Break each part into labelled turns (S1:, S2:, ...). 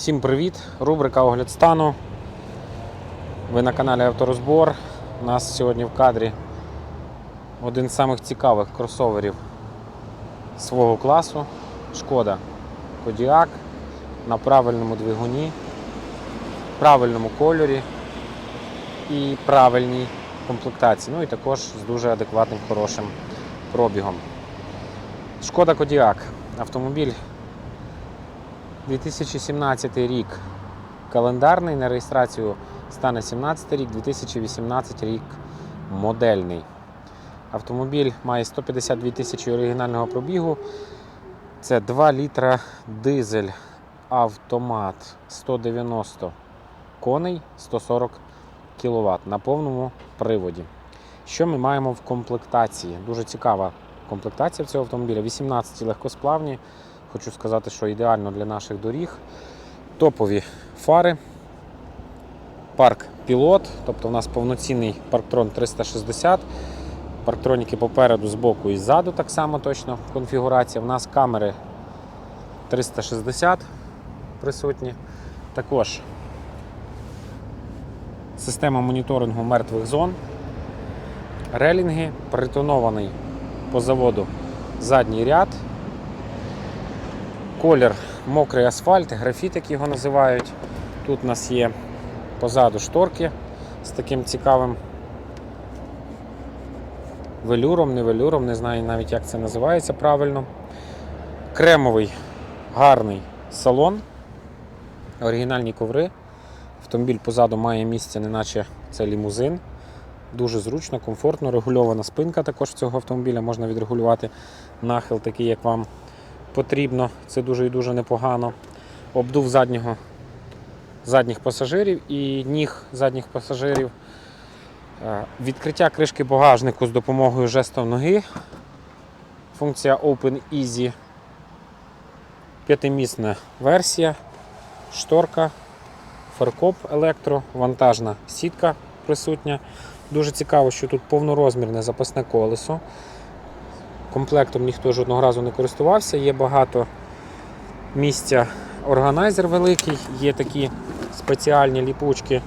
S1: Всім привіт! Рубрика Огляд стану. Ви на каналі Авторозбор. У нас сьогодні в кадрі один з самих цікавих кросоверів свого класу. Шкода Кодіак на правильному двигуні, правильному кольорі і правильній комплектації. Ну і також з дуже адекватним хорошим пробігом. Шкода Кодіак. Автомобіль 2017 рік календарний на реєстрацію стане 17 рік, 2018 рік модельний. Автомобіль має 152 тисячі оригінального пробігу. Це 2 літра дизель автомат 190 коней 140 кВт на повному приводі. Що ми маємо в комплектації? Дуже цікава комплектація цього автомобіля. 18 легкосплавні. Хочу сказати, що ідеально для наших доріг. Топові фари. Парк Пілот, тобто у нас повноцінний парктрон 360. Парктроніки попереду, збоку і ззаду так само точно конфігурація. У нас камери 360 присутні. Також система моніторингу мертвих зон. Релінги, притонований по заводу задній ряд. Колір мокрий асфальт, графіт, як його називають. Тут у нас є позаду шторки з таким цікавим велюром, не велюром, не знаю навіть як це називається правильно. Кремовий гарний салон, оригінальні коври. Автомобіль позаду має місце, неначе це лімузин. Дуже зручно, комфортно, регульована спинка також цього автомобіля. Можна відрегулювати нахил, такий, як вам потрібно. Це дуже і дуже непогано. Обдув заднього, задніх пасажирів і ніг задніх пасажирів. Е, Відкриття кришки багажнику з допомогою жестом ноги. Функція Open Easy. П'ятимісна версія, шторка, фаркоп електро, вантажна сітка присутня. Дуже цікаво, що тут повнорозмірне запасне колесо. Комплектом ніхто жодного разу не користувався. Є багато місця органайзер великий, є такі спеціальні ліпучки,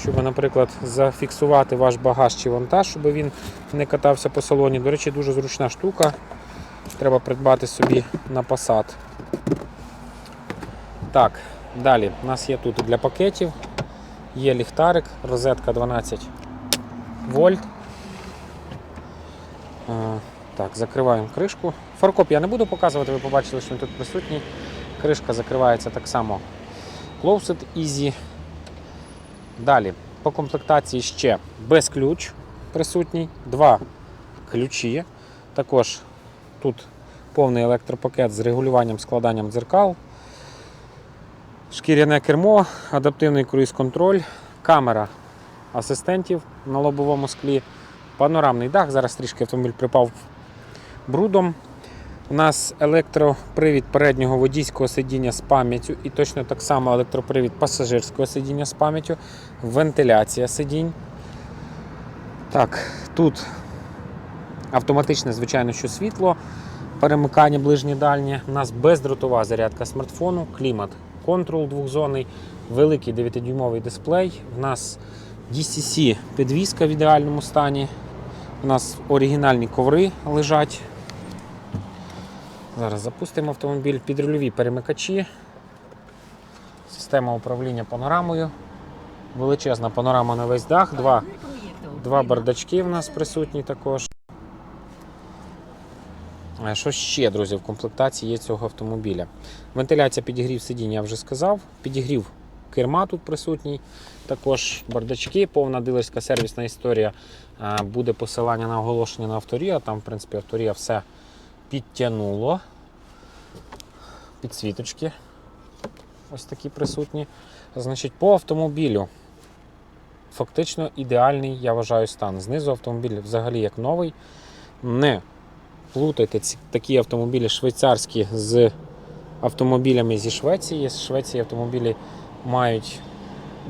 S1: щоб, наприклад, зафіксувати ваш багаж чи вантаж, щоб він не катався по салоні. До речі, дуже зручна штука. Треба придбати собі на Passat. Так, далі у нас є тут для пакетів, є ліхтарик, розетка 12 вольт. Так, закриваємо кришку. Фаркоп я не буду показувати, ви побачили, що він тут присутній. Кришка закривається так само. Closed Easy. Далі, по комплектації ще без ключ присутній, два ключі. Також тут повний електропакет з регулюванням складанням дзеркал. Шкіряне кермо, адаптивний круїз-контроль, камера асистентів на лобовому склі, панорамний дах. Зараз трішки автомобіль припав брудом. У нас електропривід переднього водійського сидіння з пам'яттю і точно так само електропривід пасажирського сидіння з пам'яттю, вентиляція сидінь. Так, тут автоматичне, звичайно, що світло, перемикання ближнє дальнє. У нас бездротова зарядка смартфону, клімат, контрол двохзонний, великий 9-дюймовий дисплей. У нас DCC підвізка в ідеальному стані. У нас оригінальні коври лежать. Зараз запустимо автомобіль, підрульові перемикачі, система управління панорамою, величезна панорама на весь дах, два, два бардачки в нас присутні також. Що ще, друзі, в комплектації є цього автомобіля? Вентиляція підігрів сидіння, я вже сказав. Підігрів керма тут присутній. Також бардачки, повна дилерська сервісна історія. Буде посилання на оголошення на авторія. Там, в принципі, авторія все підтягнуло. Підсвіточки ось такі присутні. Значить, по автомобілю фактично ідеальний, я вважаю, стан. Знизу автомобіль взагалі як новий. Не плутайте ці такі автомобілі швейцарські з автомобілями зі Швеції. З Швеції автомобілі мають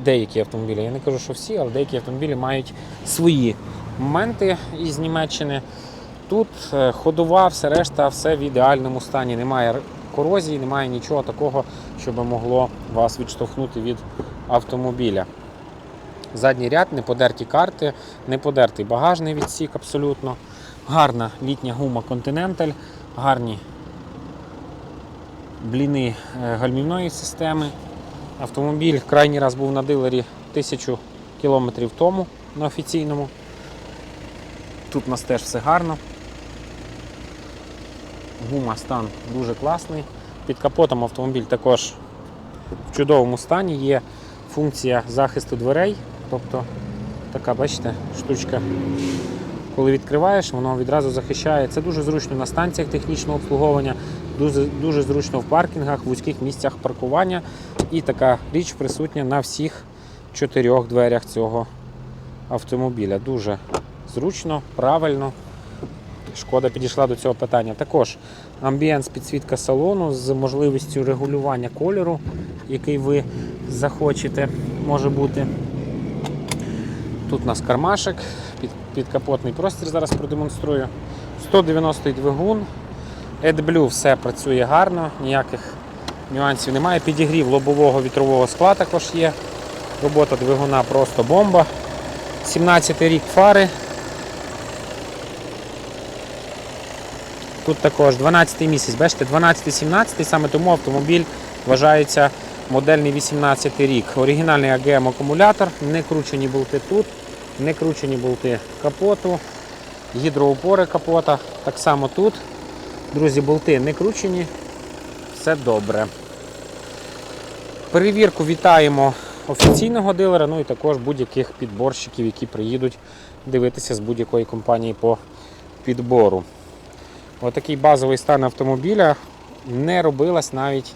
S1: деякі автомобілі. Я не кажу, що всі, але деякі автомобілі мають свої моменти із Німеччини. Тут е, ходова, все решта, все в ідеальному стані. Немає корозії, немає нічого такого, що би могло вас відштовхнути від автомобіля. Задній ряд, не подерті карти, не подертий багажний відсік абсолютно. Гарна літня гума Continental, гарні бліни е, гальмівної системи. Автомобіль крайній раз був на дилері тисячу кілометрів тому на офіційному. Тут у нас теж все гарно. Гума стан дуже класний. Під капотом автомобіль також в чудовому стані. Є функція захисту дверей. Тобто така, бачите, штучка. Коли відкриваєш, воно відразу захищає. Це дуже зручно на станціях технічного обслуговування, дуже, дуже зручно в паркінгах, в вузьких місцях паркування. І така річ присутня на всіх чотирьох дверях цього автомобіля. Дуже зручно, правильно. Шкода підійшла до цього питання. Також амбієнс підсвітка салону з можливістю регулювання кольору, який ви захочете, може бути. Тут у нас кармашик, під, підкапотний простір зараз продемонструю. 190 двигун. AdBlue все працює гарно, ніяких нюансів немає. Підігрів лобового вітрового скла також є. Робота двигуна просто бомба. 17 рік фари. Тут також 12 місяць, бачите, 12-17, саме тому автомобіль вважається модельний 18 рік. Оригінальний AGM акумулятор, не кручені болти тут, не кручені болти капоту, гідроупори капота. Так само тут. Друзі, болти не кручені, все добре. Перевірку вітаємо офіційного дилера, ну і також будь-яких підборщиків, які приїдуть дивитися з будь-якої компанії по підбору. Отакий базовий стан автомобіля. Не робилась навіть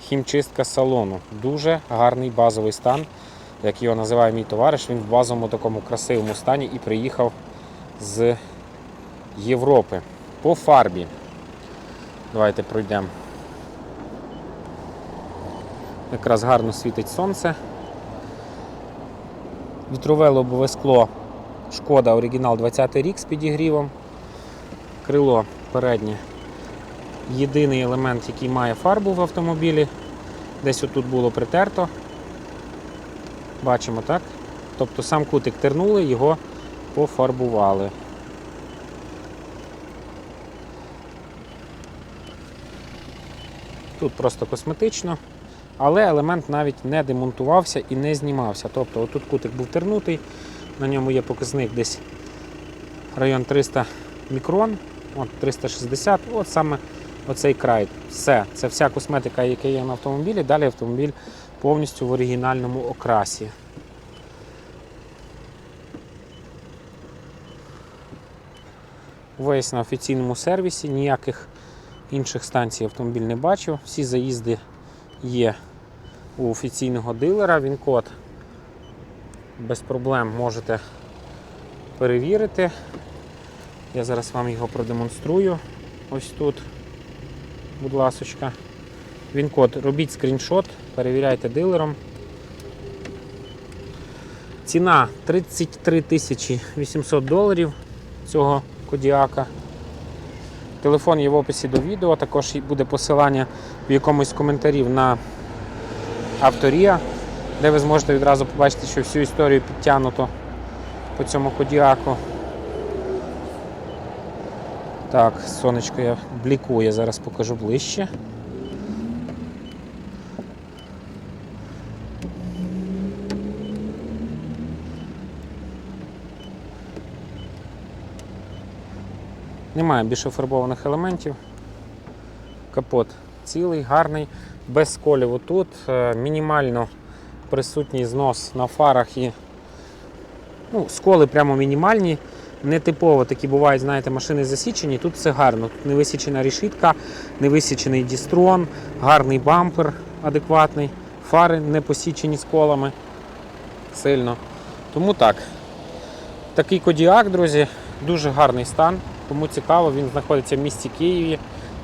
S1: хімчистка салону. Дуже гарний базовий стан, як його називає мій товариш. Він в базовому такому красивому стані і приїхав з Європи. По фарбі. Давайте пройдемо. Якраз гарно світить сонце. Вітрове лобове скло Шкода оригінал 20 рік з підігрівом. Крило переднє. Єдиний елемент, який має фарбу в автомобілі. Десь отут було притерто. Бачимо, так? Тобто сам кутик тернули, його пофарбували. Тут просто косметично, але елемент навіть не демонтувався і не знімався. Тобто отут кутик був тернутий, на ньому є показник десь район 300 мікрон, от 360, от саме оцей край. Все, це вся косметика, яка є на автомобілі. Далі автомобіль повністю в оригінальному окрасі. Весь на офіційному сервісі, ніяких інших станцій автомобіль не бачив. Всі заїзди є у офіційного дилера. Він код без проблем можете перевірити. Я зараз вам його продемонструю. Ось тут, будь ласочка. Він код, робіть скріншот, перевіряйте дилером. Ціна 33 800 доларів цього кодіака. Телефон є в описі до відео, також буде посилання в якомусь коментарів на авторія, де ви зможете відразу побачити, що всю історію підтягнуто по цьому кодіаку. Так, сонечко я блікує, зараз покажу ближче. Немає більше фарбованих елементів. Капот цілий, гарний, без сколів отут. Е, Мінімально присутній знос на фарах і ну, сколи прямо мінімальні. Нетипово такі бувають, знаєте, машини засічені. Тут все гарно. Тут не висічена решітка, не висічений дістрон, гарний бампер адекватний, фари не посічені сколами сильно. Тому так. Такий кодіак, друзі, дуже гарний стан. Кому цікаво, він знаходиться в місті Києві.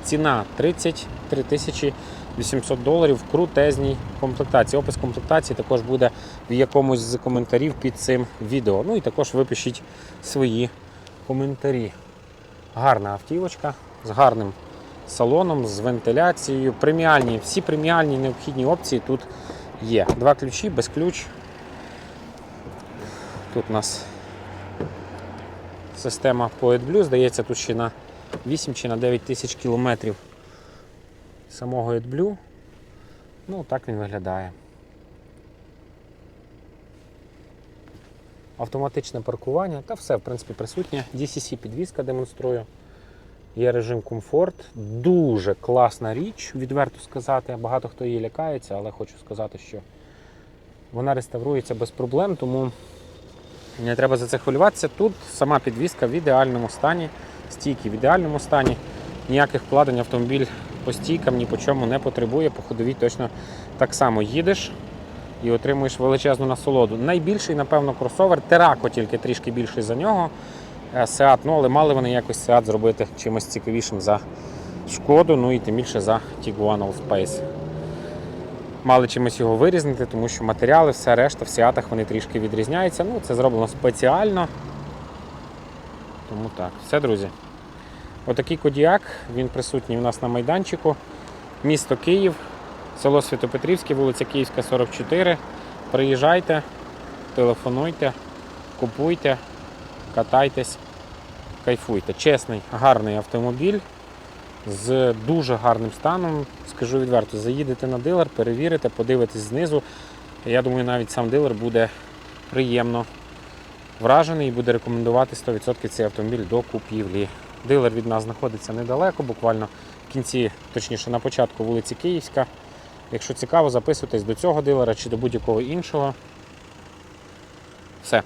S1: Ціна 33 тисячі 800 доларів в крутезній комплектації. Опис комплектації також буде в якомусь з коментарів під цим відео. Ну і також випишіть свої коментарі. Гарна автівочка з гарним салоном, з вентиляцією. Преміальні, всі преміальні необхідні опції тут є. Два ключі, без ключ. Тут у нас система по AdBlue, здається, тут ще на 8 чи на 9 тисяч кілометрів самого AdBlue. Ну, так він виглядає. Автоматичне паркування та все, в принципі, присутнє. DCC підвізка демонструю. Є режим комфорт. Дуже класна річ, відверто сказати. Багато хто її лякається, але хочу сказати, що вона реставрується без проблем, тому не треба за це хвилюватися. Тут сама підвізка в ідеальному стані, стійки в ідеальному стані. Ніяких вкладень автомобіль по стійкам ні по чому не потребує. По ходовій точно так само їдеш і отримуєш величезну насолоду. Найбільший, напевно, кросовер, Терако тільки трішки більший за нього. Seat, ну але мали вони якось Seat зробити чимось цікавішим за шкоду, ну і тим більше за Tiguan Allspace. Мали чимось його вирізнити, тому що матеріали, все решта в Сіатах вони трішки відрізняються. Ну, це зроблено спеціально. Тому так, все, друзі. Отакий кодіак, він присутній у нас на майданчику. Місто Київ, село Святопетрівське, вулиця Київська, 44. Приїжджайте, телефонуйте, купуйте, катайтесь, кайфуйте. Чесний, гарний автомобіль з дуже гарним станом. Скажу відверто, заїдете на дилер, перевірите, подивитесь знизу. Я думаю, навіть сам дилер буде приємно вражений і буде рекомендувати 100% цей автомобіль до купівлі. Дилер від нас знаходиться недалеко, буквально в кінці, точніше на початку вулиці Київська. Якщо цікаво, записуйтесь до цього дилера чи до будь-якого іншого. Все.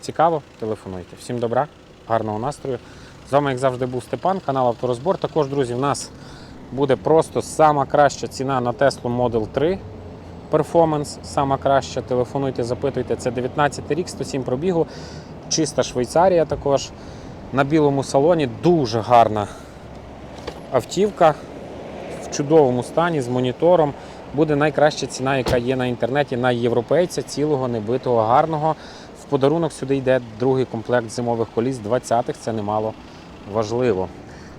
S1: Цікаво, телефонуйте. Всім добра, гарного настрою. З вами, як завжди, був Степан, канал Авторозбор. Також, друзі, в нас буде просто сама краща ціна на Tesla Model 3 Performance. Сама краща. Телефонуйте, запитуйте. Це 19 рік, 107 пробігу. Чиста Швейцарія також. На білому салоні дуже гарна автівка в чудовому стані з монітором. Буде найкраща ціна, яка є на інтернеті на європейця, цілого, небитого, гарного. В подарунок сюди йде другий комплект зимових коліс 20-х, це немало важливо.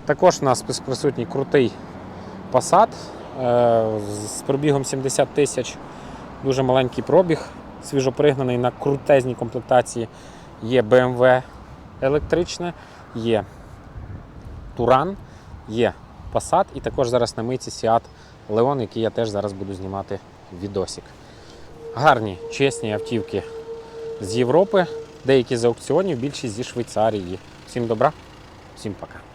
S1: Також у нас присутній крутий Passat е, з пробігом 70 тисяч. Дуже маленький пробіг, свіжопригнаний на крутезній комплектації. Є BMW електричне, є Туран, є Passat і також зараз на мийці Seat Leon, який я теж зараз буду знімати відосик. Гарні, чесні автівки з Європи, деякі з аукціонів, більшість зі Швейцарії. Всім добра, всім пока.